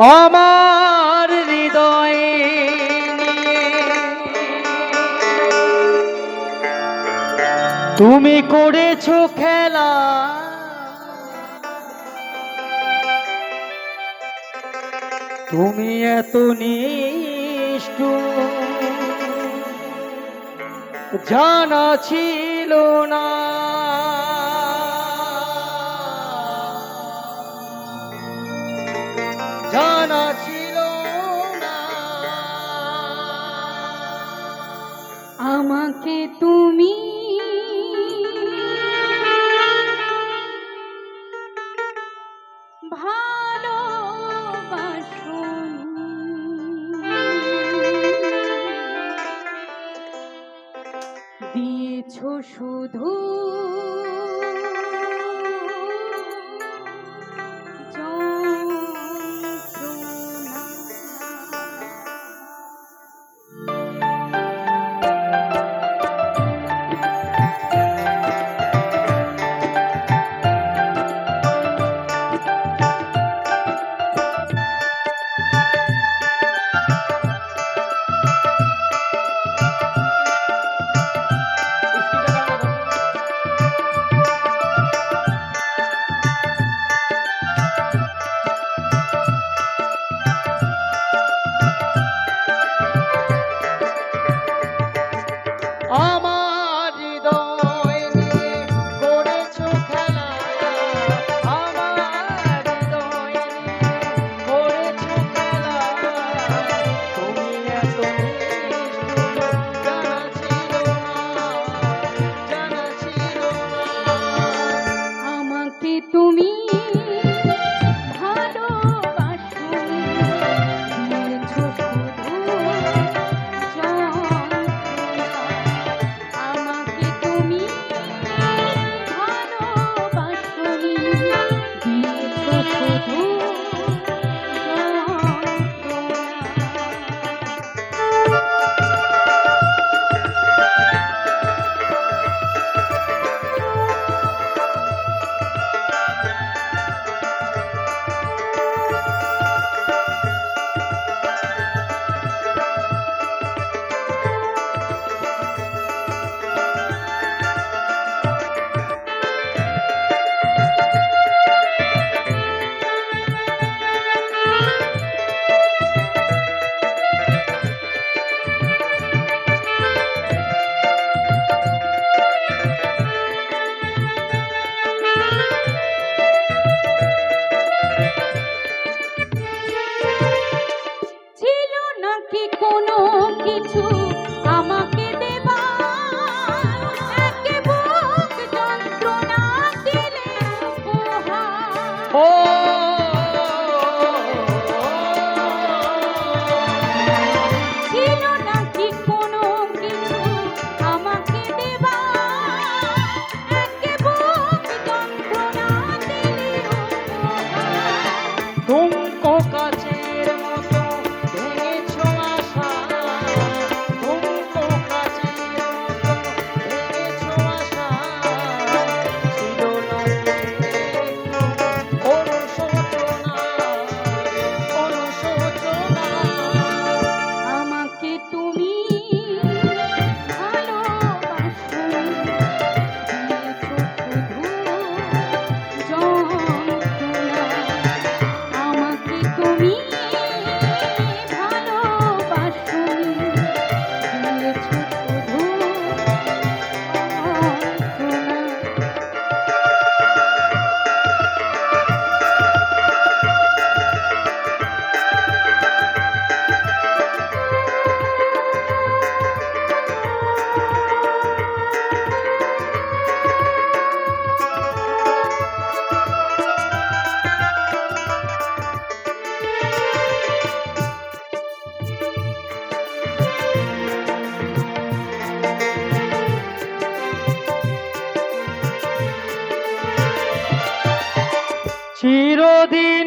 আমার হৃদয়ে তুমি করেছ খেলা। তুমি এত নিষ্ঠুর। জানা ছিল না। আমাকে তুমি। দিয়েছ শুধু পথে তুমি কোনো কিছু চিরদিন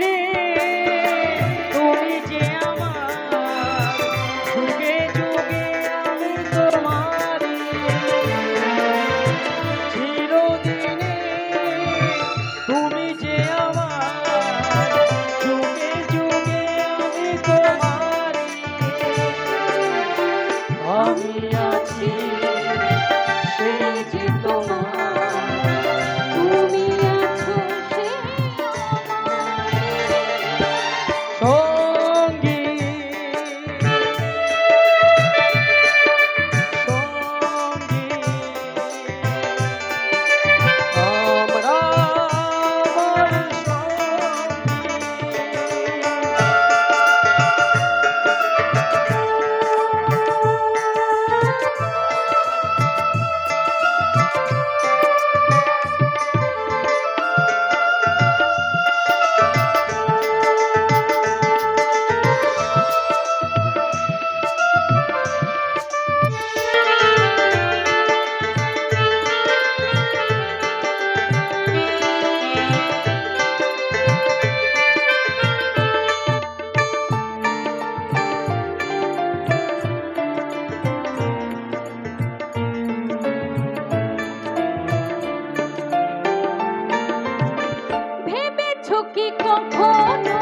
কি কখনো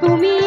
তুমি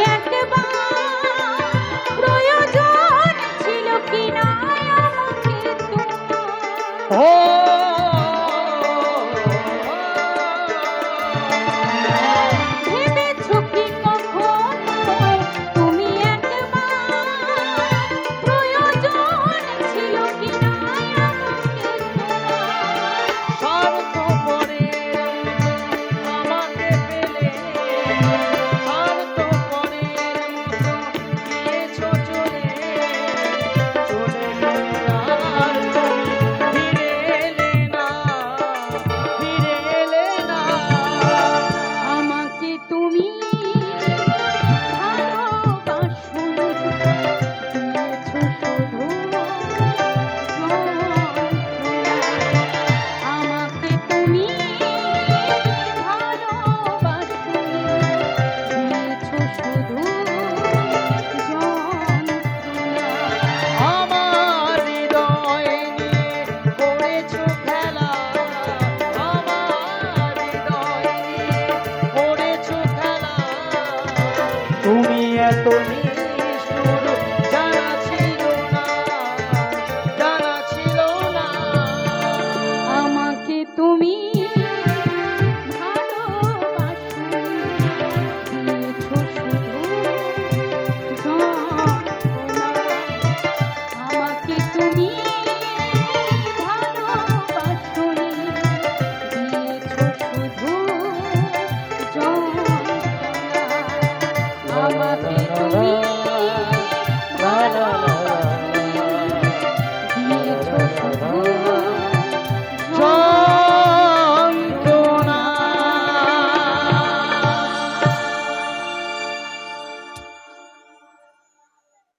তুমি এত নিয়ে